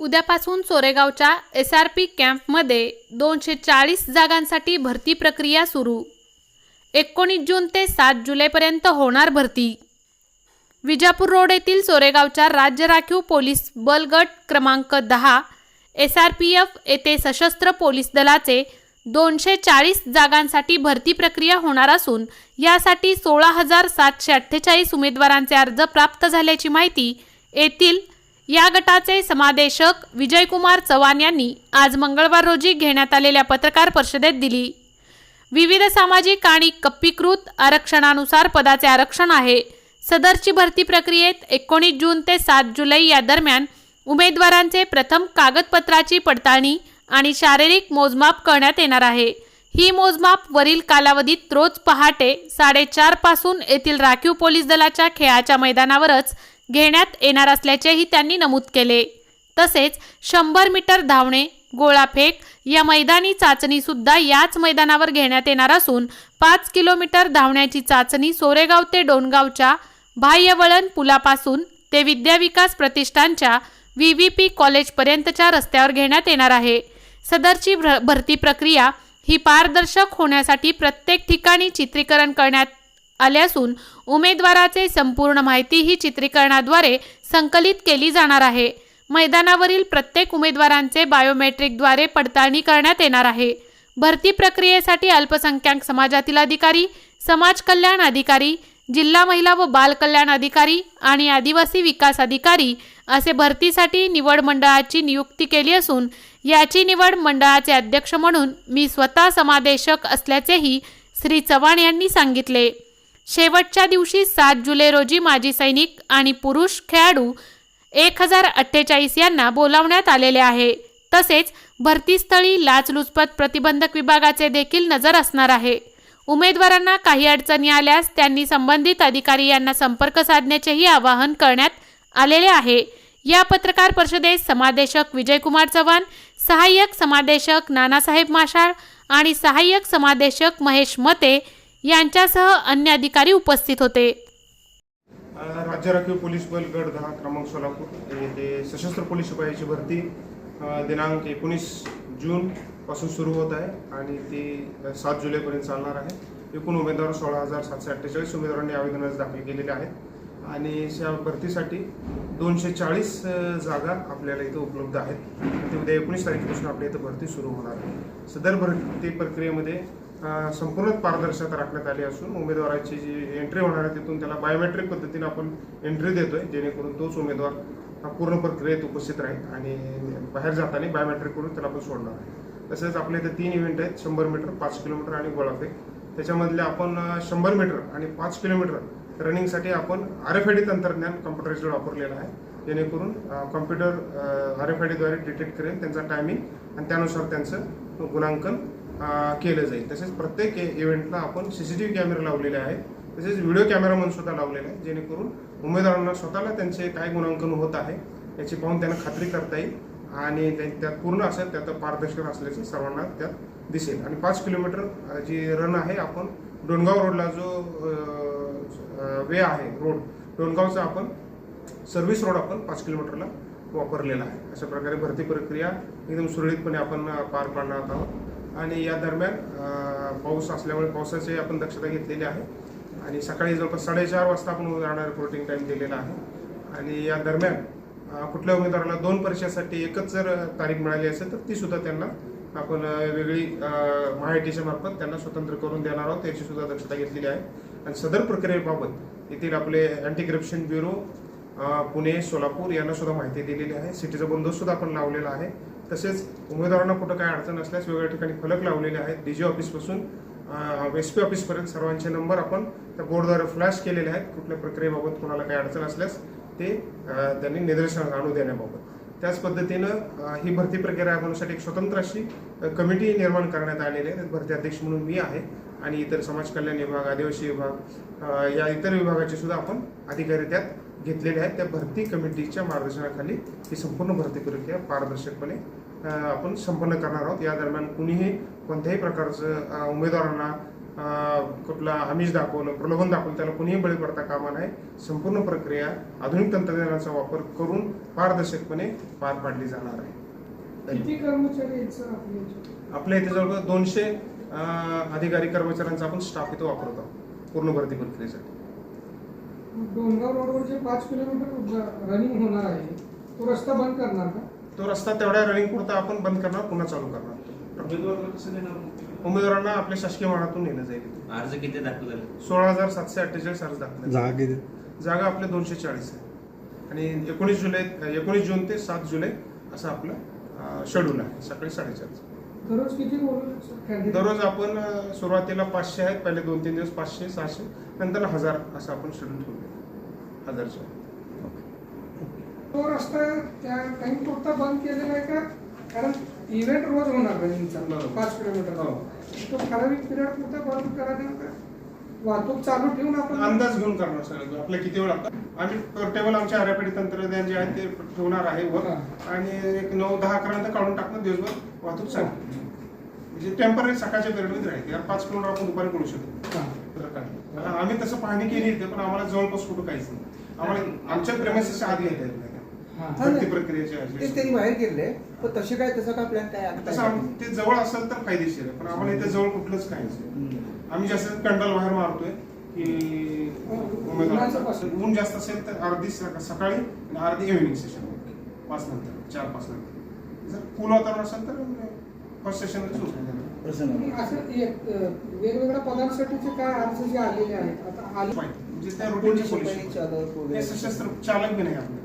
उद्यापासून सोरेगावच्या S R P कॅम्पमध्ये दोनशे चाळीस जागांसाठी भरती प्रक्रिया सुरू. एकोणीस जून ते सात जुलैपर्यंत होणार भरती. विजापूर रोड येथील सोरेगावच्या राज्य राखीव पोलीस बल गट क्रमांक दहा एस आर पी एफ येथे सशस्त्र पोलीस दलाचे दोनशे चाळीस जागांसाठी भरती प्रक्रिया होणार असून यासाठी सोळा हजार सातशे अठ्ठेचाळीस उमेदवारांचे अर्ज प्राप्त झाल्याची माहिती येथील या गटाचे समादेशक विजयकुमार चव्हाण यांनी आज मंगळवार रोजी घेण्यात आलेल्या पत्रकार परिषदेत दिली. विविध सामाजिक आणि कप्पीकृत आरक्षणानुसार पदाचे आरक्षण आहे. सदरची भरती प्रक्रियेत एकोणीस जून ते सात जुलै या दरम्यान उमेदवारांचे प्रथम कागदपत्राची पडताळणी आणि शारीरिक मोजमाप करण्यात येणार आहे. ही मोजमाप वरील कालावधीत रोज पहाटे साडेचारपासून येथील राखीव पोलीस दलाच्या खेळाच्या मैदानावरच घेण्यात येणार असल्याचेही त्यांनी नमूद केले. तसेच शंभर मीटर धावणे गोळाफेक या मैदानी चाचणीसुद्धा याच मैदानावर घेण्यात येणार असून पाच किलोमीटर धावण्याची चाचणी सोरेगाव ते डोणगावच्या बाह्यवळण पुलापासून ते विद्याविकास प्रतिष्ठानच्या व्ही व्ही पी कॉलेजपर्यंतच्या रस्त्यावर घेण्यात येणार आहे. सदरची भ्र- भरती प्रक्रिया ही पारदर्शक होण्यासाठी प्रत्येक ठिकाणी चित्रीकरण करण्यात आले असून उमेदवाराचे संपूर्ण माहिती ही चित्रीकरणाद्वारे संकलित केली जाणार आहे. मैदानावरील प्रत्येक उमेदवारांचे बायोमेट्रिकद्वारे पडताळणी करण्यात येणार आहे. भरती प्रक्रियेसाठी अल्पसंख्याक समाजातील अधिकारी समाज कल्याण अधिकारी जिल्हा महिला व बाल कल्याण अधिकारी आणि आदिवासी विकास अधिकारी असे भरतीसाठी निवड मंडळाची नियुक्ती केली असून याची निवड मंडळाचे अध्यक्ष म्हणून मी स्वतः समादेशक असल्याचेही श्री चव्हाण यांनी सांगितले. शेवटच्या दिवशी सात जुलै रोजी माजी सैनिक आणि पुरुष खेळाडू एक हजार अठ्ठेचाळीस यांना बोलावण्यात आलेले आहे. तसेच भरतीस्थळी लाचलुचपत प्रतिबंधक विभागाचे देखील नजर असणार आहे. उमेदवारांना काही अडचणी आल्यास त्यांनी संबंधित अधिकारी यांना संपर्क साधण्याचेही आवाहन करण्यात आलेले आहे. या पत्रकार परिषदेत समादेशक विजयकुमार चव्हाण सहाय्यक समादेशक नानासाहेब माशाळ आणि सहाय्यक समादेशक महेश मते यांच्यासह अन्य अधिकारी उपस्थित होते. राज्य राखीव पोलीस बल गड दहा क्रमांक सोलापूर. येथे सशस्त्र पोलीस शिपायाची भरती दिनांक एकोणीस जून पासून सुरू होत आहे आणि ती सात जुलैपर्यंत चालणार आहे. एकूण उमेदवार सोळा हजार सातशे अठ्ठेचाळीस उमेदवारांनी आवेदन अर्ज दाखल केलेले आहेत. आणि या भरतीसाठी दोनशे चाळीस जागा आपल्याला इथं उपलब्ध आहेत. ते उद्या एकोणीस तारखेपासून आपल्या इथं भरती सुरू होणार आहे. सदर भरती प्रक्रियेमध्ये संपूर्ण पारदर्शकता राखण्यात आली असून उमेदवाराची जी एंट्री होणार आहे तिथून त्याला बायोमेट्रिक पद्धतीने आपण एंट्री देतोय जेणेकरून तोच उमेदवार हा पूर्ण प्रक्रियेत उपस्थित राहील आणि बाहेर जाताना बायोमेट्रिक करून त्याला आपण सोडणार आहे. तसेच आपल्या इथे तीन इव्हेंट आहेत शंभर मीटर पाच किलोमीटर आणि गोळाफेक त्याच्यामधले आपण शंभर मीटर आणि पाच किलोमीटर रनिंगसाठी आपण आर एफ आय डी तंत्रज्ञान कम्प्युटराइज्ड वापरलेलं आहे. जेणेकरून कम्प्युटर आर एफ आय डीद्वारे डिटेक्ट करेल त्यांचा टायमिंग आणि त्यानुसार त्यांचं गुणांकन केलं जाईल. तसेच प्रत्येक इव्हेंटला आपण सी सी टी व्ही कॅमेरे लावलेले आहेत. तसेच व्हिडिओ कॅमेरा म्हणून सुद्धा लावलेले आहे जेणेकरून उमेदवारांना स्वतःला त्यांचे काय गुणांकन होत आहे याची पाहून त्यांना खात्री करता येईल आणि त्या- त्यात पूर्ण असेल त्यात पारदर्शक असल्याचे सर्वांना त्यात दिसेल. आणि पाच किलोमीटर जी रन आहे आपण डोणगाव रोडला जो वे आहे रोड डोणगावचा आपण सर्व्हिस रोड आपण पाच किलोमीटरला वापरलेला आहे. अशा प्रकारे भरती प्रक्रिया एकदम सुरळीतपणे आपण पार पाडणार आहोत. आणि या दरम्यान पाऊस असल्यामुळे पावसाची आपण दक्षता घेतलेली आहे. आणि सकाळी जवळपास साडेचार वाजता आपण उदाहरण रिपोर्टिंग टाईम दिलेला आहे. आणि या दरम्यान कुठल्या उमेदवाराला दोन परीक्षेसाठी एकच जर तारीख मिळाली असेल तर ती सुद्धा त्यांना आपण वेगळी महाआयटीच्या मार्फत त्यांना स्वतंत्र करून देणार आहोत. याची सुद्धा दक्षता घेतलेली आहे. आणि सदर प्रक्रियेबाबत येथील आपले anti corruption bureau Pune Solapur यांना सुद्धा माहिती दिलेली आहे. सिटीचा बंदोबस्त सुद्धा आपण लावलेला आहे. तसेच उमेदवारांना कुठं काय अडचण असल्यास वेगवेगळ्या ठिकाणी फलक लावलेले आहेत. डी जी ऑफिसपासून एस पी ऑफिसपर्यंत सर्वांचे नंबर आपण त्या बोर्डद्वारे फ्लॅश केलेले आहेत. कुठल्या प्रक्रियेबाबत कोणाला काही अडचण असल्यास ते त्यांनी निदर्शनास आणू देण्याबाबत. त्याच पद्धतीनं ही भरती प्रक्रिया राबवण्यासाठी एक स्वतंत्र अशी कमिटी निर्माण करण्यात आलेली आहे. भरती अध्यक्ष म्हणून मी आहे आणि इतर समाज कल्याण विभाग आदिवासी विभाग या इतर विभागाचे सुद्धा आपण अधिकारी त्यात घेतलेले आहेत. त्या भरती कमिटीच्या मार्गदर्शनाखाली ही संपूर्ण भरती प्रक्रिया पारदर्शकपणे आपण संपन्न करणार आहोत. या दरम्यान कुणीही कोणत्याही प्रकारचं उमेदवारांना कुठला आमिष दाखवलं प्रलोभन दाखवलं त्याला कोणीही बळी पडता कामा नये. संपूर्ण प्रक्रिया आधुनिक तंत्रज्ञानाचा वापर करून पारदर्शकपणे पार पाडली जाणार आहे. आपल्या इथे जवळपास दोनशे अधिकारी कर्मचाऱ्यांचा आपण स्टाफ इथं वापरत. आहोत पूर्ण भरती प्रक्रियेसाठी. डोंगराव रोडवर जे पाच किलोमीटर रनिंग होणार आहे. तो रस्ता बंद करणार का? तो रस्ता तेवढ्या रनिंग पुरता आपण बंद करणार पुन्हा चालू करणार. कसं देणार? उमेदवारांना आपल्या शासकीय वाहनातून नेलं जाईल. अर्ज किती दाखल झाले? सोळा हजार सातशे अठ्ठेचाळीस अर्ज दाखल जागा किती? जागा आपल्या दोनशे चाळीस आहे. आणि एकोणीस जुलै एकोणीस जून ते सात जुलै असं आपलं शेड्यूल आहे. सकाळी साडेचारचं. दररोज किती सर candidate? दररोज आपण सुरुवातीला पाचशे आहेत पहिले दोन तीन दिवस पाचशे सहाशे नंतर हजार असं आपण शेड्यूल ठेवलं हजारच्या तो रस्ता त्या टाइम पुरता बंद केलेला आहे का? कारण इव्हेंट रोज होणार रनिंगचा. पाच किलोमीटर. हो. तो ठराविक पिरियड पुरता बंद करायला का? वाहतूक चालू ठेवून आपण अंदाज घेऊन करणार सगळं आपल्या किती वेळ लागतात आम्ही टेबल आमच्या हऱ्यापेढी तंत्रज्ञान जे आहे ते ठेवणार आहे वर. आणि एक नऊ दहा अकरानंतर काढून टाकणं दिवसभर वाहतूक चालते म्हणजे टेंपररी सकाळच्या पिरियडमध्ये राहते यार पाच किलोमीटर आपण दुपारी करू शकतो हा. काय? आम्ही तसं पाहणी केली इथे पण आम्हाला जवळपास कुठं काहीच नाही आम्हाला आमच्या प्रेमाच्या आधी घेता येत हा. आधी. त्यांनी बाहेर केले पण तसे काय तसं काय प्लॅन काय तसं ते जवळ असेल तर फायदेशीर आहे पण आम्हाला इथे जवळ कुठलंच काहीच नाही हम्म. आम्ही जास्त कंडल बाहेर मारतोय की. ऊन जास्त असेल तर अर्धी सका- सकाळी आणि अर्धी इव्हिनिंग सेशन पाच नंतर चार पाच नंतर जर कूल वातावरण असेल तर फर्स्ट सेशनला सुरू प्रसन्न असं एक, वेगवेगळ्या पदांसाठीचे काय अर्ज जे आलेले आहेत? आता आले म्हणजे त्या रुटीनची हे सशस्त्र चालक बी नाही आपले